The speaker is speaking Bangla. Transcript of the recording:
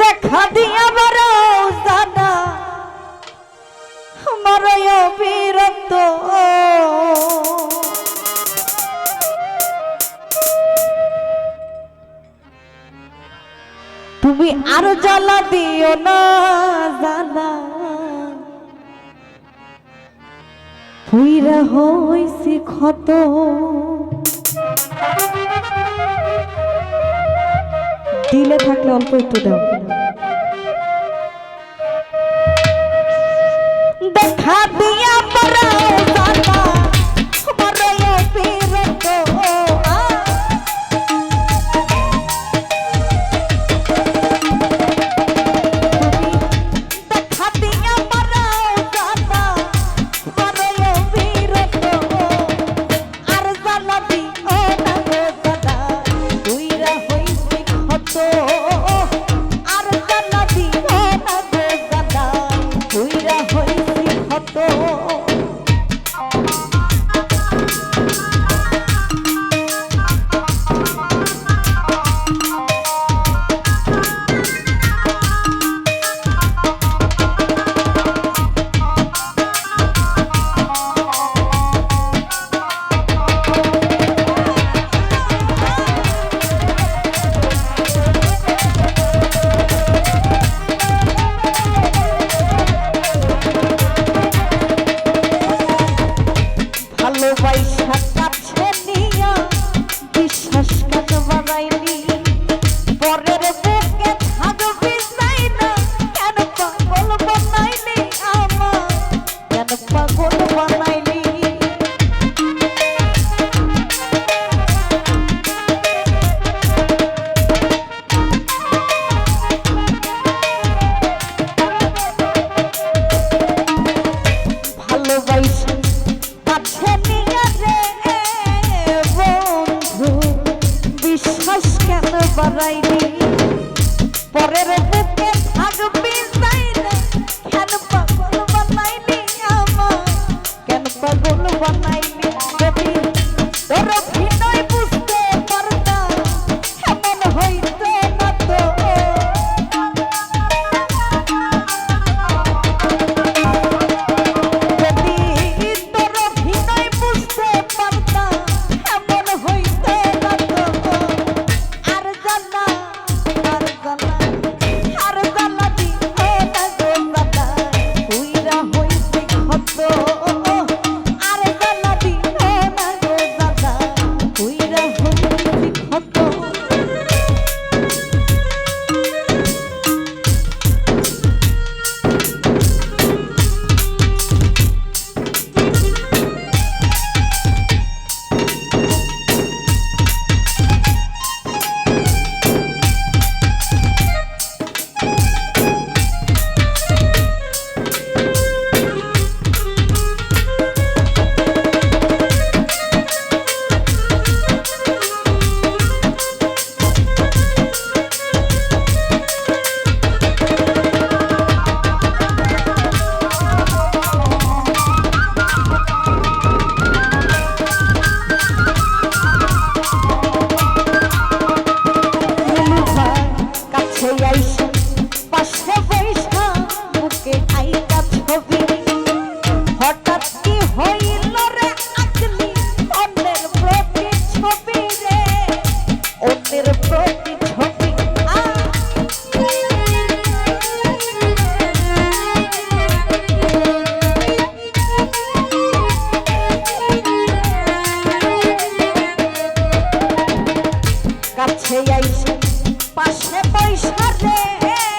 দেখা দিয়া মারো জানা মারো বিরক্ত তুমি আরও জ্বালা দিও না দাদা পুইরা হইছি ক্ষত। ঢিলে থাকলে অল্প একটু দাও। দেখা দিয়া বিশ্বাস কেন বাড়াইনি পরের কাছে আইসে। পাশে পয়সা রে।